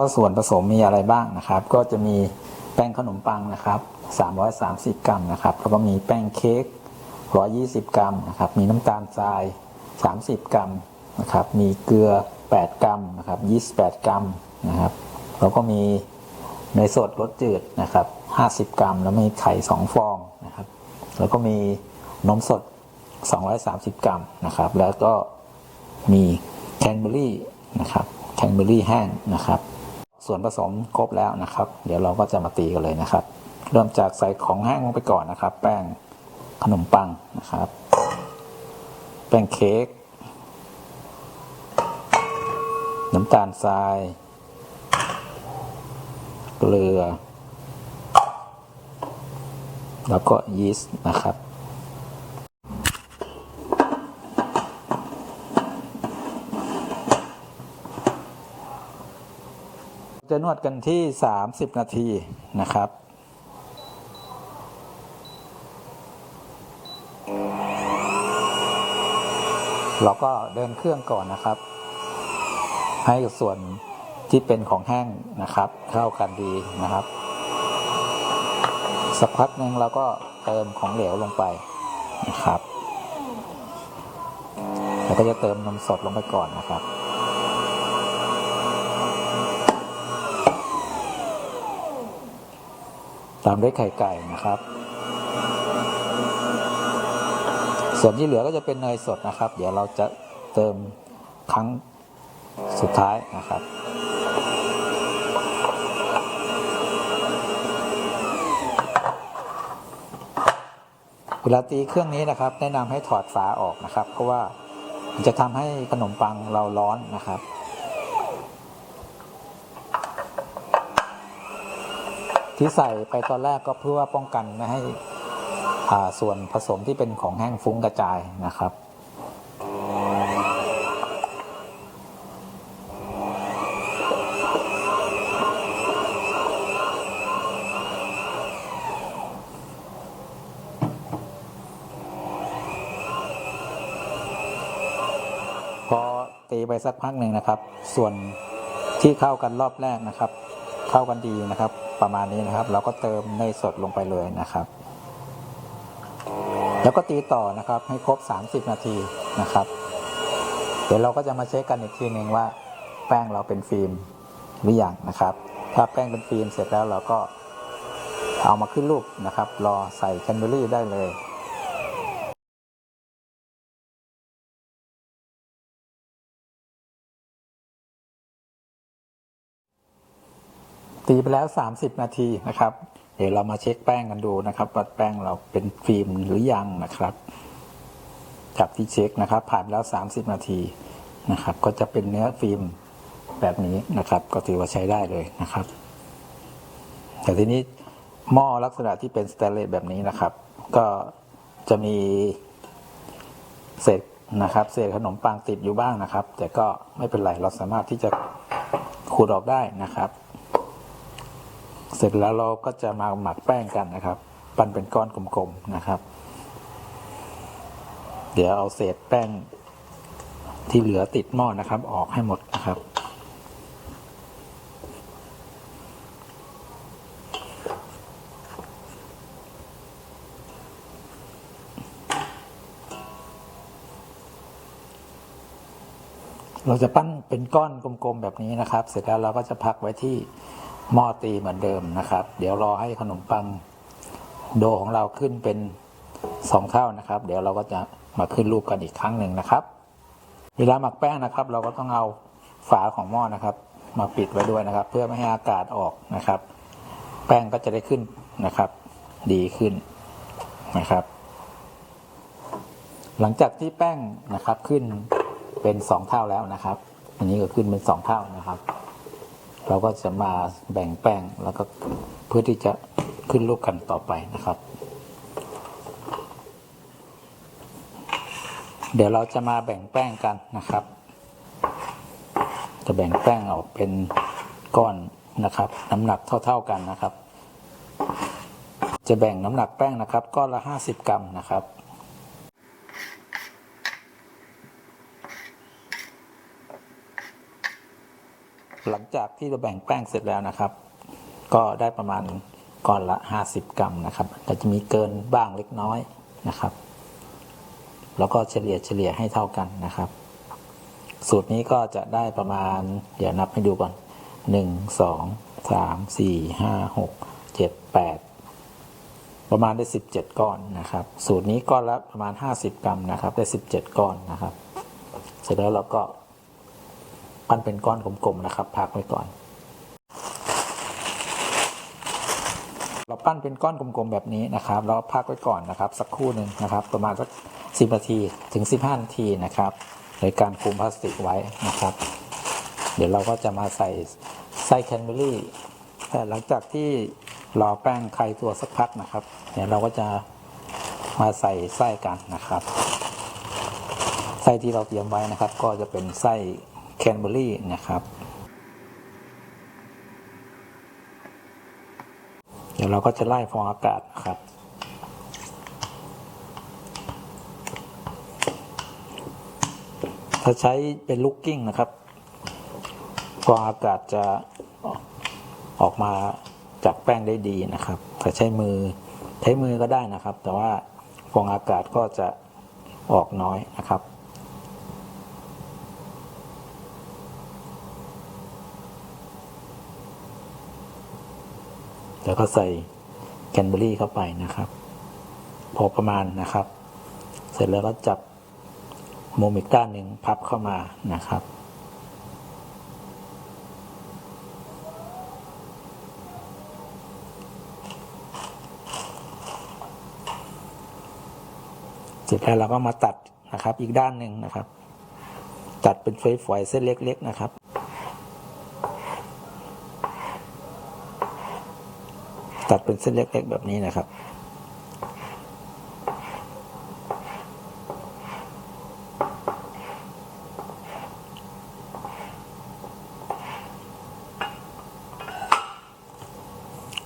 ว่าส่วนผสมมีอะไรบ้างนะครับ ก็จะมีแป้งขนมปังนะครับ330 กรัมนะครับ แล้วก็มีแป้งเค้ก120 กรัมนะครับ มีน้ำตาลทราย 30 กรัมนะครับ มีเกลือ 8 กรัมนะครับยีสต์8กรัมนะครับ แล้วก็มีเนสดรสจืดนะครับ 50 กรัม แล้วมีไข่ 2 ฟองนะครับ แล้วก็มีนมสด 230 กรัมนะครับ แล้วก็มีแคนเบอรี่นะครับ แคนเบอรี่แห้งนะครับ ส่วนผสมครบแล้วนะครับ เดี๋ยวเราก็จะมาตีกันเลยนะครับ เริ่มจากใส่ของแห้งลงไปก่อนนะครับ แป้งขนมปังนะครับ แป้งเค้กน้ำตาลทราย เกลือ แล้วก็ยีสต์นะครับ จะนวดกันที่ 30 นาทีนะครับ เราก็เดินเครื่องก่อนนะครับ ให้ส่วนที่เป็นของแห้งนะครับ เข้ากันดีนะครับ สักพักหนึ่งเราก็เติมของเหลวลงไปนะครับแล้วก็จะเติมนมสดลงไปก่อนนะครับามด้วยไข่ไก่นะครับ ส่วนที่เหลือก็จะเป็นเนยสดนะครับ เดี๋ยวเราจะเติมครั้งสุดท้ายนะครับเวลาตีเครื่องนี้นะครับ แนะนำให้ถอดฝาออกนะครับ เพราะว่ามันจะทำให้ขนมปังเราร้อนนะครับ ที่ใส่ไปตอนแรกก็เพื่อว่าป้องกันไม่ให้อ่าส่วนผสมที่เป็นของแห้งฟุ้งกระจายนะครับพอตีไปสักพักหนึ่งนะครับ ส่วนที่เข้ากันรอบแรกนะครับ เข้ากันดีนะครับ ประมาณนี้นะครับ เราก็เติมเนยสดลงไปเลยนะครับ แล้วก็ตีต่อนะครับให้ครบ 30 นาทีนะครับ เดี๋ยวเราก็จะมาเช็คกันอีกทีหนึ่งว่า แป้งเราเป็นฟิล์มหรือยังนะครับ ถ้าแป้งเป็นฟิล์มเสร็จแล้วเราก็เอามาขึ้นรูปนะครับ รอใส่แคนเบอรี่ได้เลย ตีไปแล้ว 30 นาทีนะครับ เดี๋ยวเรามาเช็คแป้งกันดูนะครับว่าแป้งเราเป็นฟิล์มหรือยังนะครับ จากที่เช็คนะครับ ผ่านแล้ว 30 นาทีนะครับ ก็จะเป็นเนื้อฟิล์มแบบนี้นะครับ ก็ถือว่าใช้ได้เลยนะครับ แต่ทีนี้หม้อลักษณะที่เป็นสแตนเลสแบบนี้นะครับ ก็จะมีเศษนะครับ เศษขนมปังติดอยู่บ้างนะครับ แต่ก็ไม่เป็นไรเราสามารถที่จะขูดออกได้นะครับ เสร็จแล้วเราก็จะมาหมักแป้งกันนะครับ ปั้นเป็นก้อนกลมๆนะครับ เดี๋ยวเอาเศษแป้งที่เหลือติดหม้อนะครับ ออกให้หมดนะครับ เราจะปั้นเป็นก้อนกลมๆแบบนี้นะครับ เสร็จแล้วเราก็จะพักไว้ที่ หม้อตีเหมือนเดิมนะครับ เดี๋ยวรอให้ขนมปังโดของเราขึ้นเป็นสองเท่านะครับ เดี๋ยวเราก็จะมาขึ้นรูปกันอีกครั้งหนึ่งนะครับ เวลาหมักแป้งนะครับ เราก็ต้องเอาฝาของหม้อนะครับ มาปิดไว้ด้วยนะครับ เพื่อไม่ให้อากาศออกนะครับ แป้งก็จะได้ขึ้นนะครับ ดีขึ้นนะครับ หลังจากที่แป้งนะครับขึ้นเป็นสองเท่าแล้วนะครับ อันนี้ก็ขึ้นเป็นสองเท่านะครับ เราก็จะมาแบ่งแป้งแล้วก็เพื่อที่จะขึ้นรูปกันต่อไปนะครับ เดี๋ยวเราจะมาแบ่งแป้งกันนะครับ จะแบ่งแป้งออกเป็นก้อนนะครับ น้ำหนักเท่า ๆกันนะครับ จะแบ่งน้ำหนักแป้งนะครับ ก้อนละห้าสิบกรัมนะครับ หลังจากที่เราแบ่งแป้งเสร็จแล้วนะครับ ก็ได้ประมาณก้อนละ 50 กรัมนะครับแต่จะมีเกินบ้างเล็กน้อยนะครับ แล้วก็เฉลี่ยเฉลี่ยให้เท่ากันนะครับ สูตรนี้ก็จะได้ประมาณ เดี๋ยวนับให้ดูก่อน 1 2 3 4 5 6 7 8 ประมาณได้ 17 ก้อนนะครับ สูตรนี้ก้อนละประมาณ 50 กรัมนะครับ ได้ 17 ก้อนนะครับ เสร็จแล้วเราก็ ปั้นเป็นก้อนกลมๆนะครับ พักไว้ก่อน เราปั้นเป็นก้อนกลมๆแบบนี้นะครับแล้วพักไว้ก่อนนะครับ สักครู่หนึ่งนะครับ ประมาณสัก10นาทีถึง15นาทีนะครับในการคลุมพลาสติกไว้นะครับ เดี๋ยวเราก็จะมาใส่ไส้แคนเบอรี่แต่หลังจากที่รอแป้งไข่ตัวสักพักนะครับเดี๋ยวเราก็จะมาใส่ไส้กันนะครับ ไส้ที่เราเตรียมไว้นะครับ ก็จะเป็นไส้ แคนเบอรี่นะครับเดี๋ยวเราก็จะไล่ฟองอากาศนะครับถ้าใช้เป็นลูกกิ้งนะครับฟองอากาศจะออกมาจากแป้งได้ดีนะครับถ้าใช้มือใช้มือก็ได้นะครับ แต่ว่าฟองอากาศก็จะออกน้อยนะครับ แล้วก็ใส่แคนเบอรี่เข้าไปนะครับ พอประมาณนะครับ เสร็จแล้วก็จับมุมอีกด้านหนึ่งพับเข้ามานะครับ เสร็จแล้วเราก็มาตัดนะครับอีกด้านหนึ่งนะครับ ตัดเป็นฝอยๆเส้นเล็ก ๆ นะครับ ตัดเป็นเส้นเล็ก ๆ แบบนี้นะครับ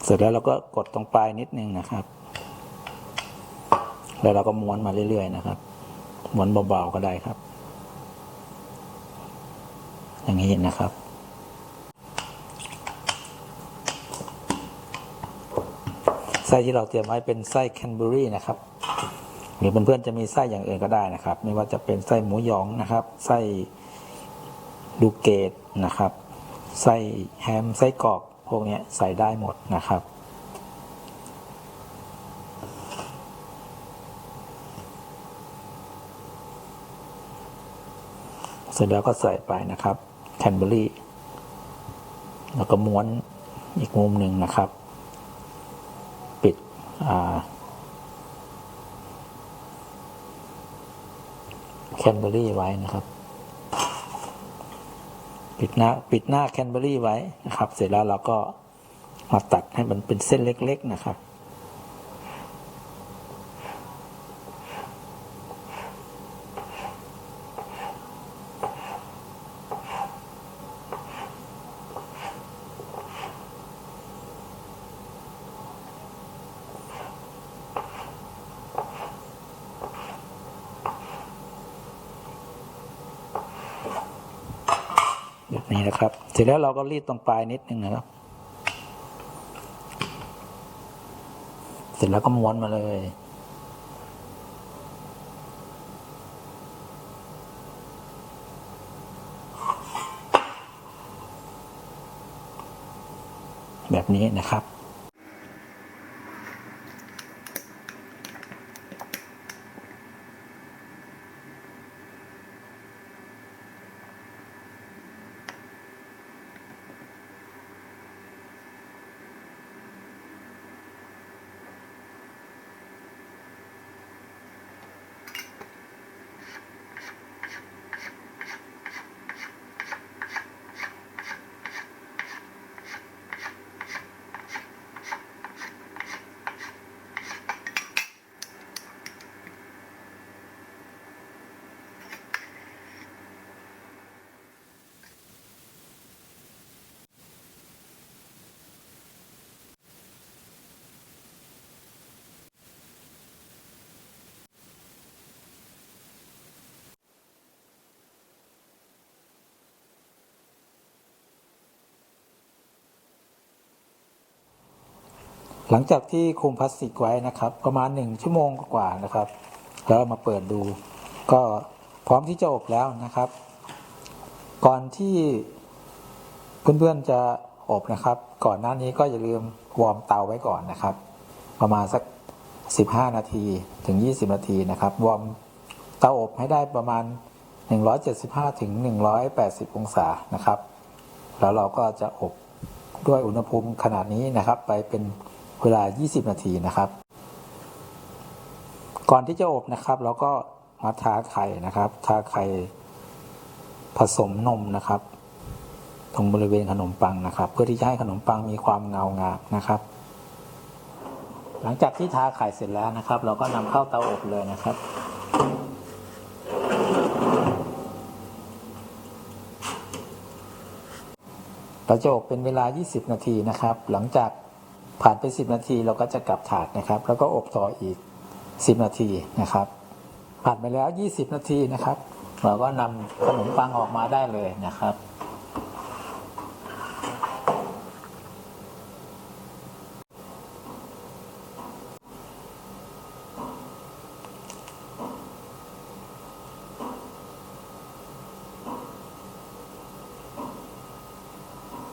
เสร็จแล้วเราก็กดตรงปลายนิดนึงนะครับ แล้วเราก็ม้วนมาเรื่อยๆนะครับม้วนเบาๆก็ได้ครับ อย่างนี้นะครับ ไส้ที่เราเตรียมไว้เป็นไส้แคนเบอรี่นะครับหรือเพื่อนๆจะมีไส้อย่างอื่นก็ได้นะครับ ไม่ว่าจะเป็นไส้หมูหยองนะครับ ไส้ลูเกดนะครับ ไส้แฮมไส้กรอกพวกนี้ใส่ได้หมดนะครับ เสร็จแล้วก็ใส่ไปนะครับแคนเบอรี่แล้วก็ม้วนอีกมุมหนึ่งนะครับ แคนเบอรี่ไว้นะครับ ปิดหน้าปิดหน้าแคนเบอรี่ไว้นะครับ เสร็จแล้วเราก็มาตัดให้มันเป็นเส้นเล็ก ๆ นะครับ นี้นะครับ เสร็จแล้วเราก็รีดตรงปลายนิดนึงนะครับ เสร็จแล้วก็ม้วนมาเลยแบบนี้นะครับ หลังจากที่คลุมพลาสติกไว้นะครับ ประมาณหนึ่งชั่วโมงกว่านะครับ แล้วมาเปิดดู ก็พร้อมที่จะอบแล้วนะครับ ก่อนที่เพื่อนๆจะอบนะครับ ก่อนหน้านี้ก็อย่าลืมวอร์มเตาไว้ก่อนนะครับ ประมาณสัก 15 นาทีถึง 20 นาทีนะครับ วอร์มเตาอบให้ได้ประมาณ 175ถึง180 องศานะครับ แล้วเราก็จะอบด้วยอุณหภูมิขนาดนี้นะครับ ไปเป็น เวลา 20 นาทีนะครับ ก่อนที่จะอบนะครับ เราก็มาทาไข่นะครับ ทาไข่ผสมนมนะครับ ตรงบริเวณขนมปังนะครับ เพื่อที่จะให้ขนมปังมีความเงางามนะครับ หลังจากที่ทาไข่เสร็จแล้วนะครับ เราก็นำเข้าเตาอบเลยนะครับเราจะอบเป็นเวลา 20 นาทีนะครับ หลังจาก ผ่านไป 10 นาทีเราก็จะกลับถาดนะครับ แล้วก็อบต่ออีก 10 นาทีนะครับ ผ่านไปแล้ว 20 นาทีนะครับ เราก็นำขนมปังออกมาได้เลยนะครับ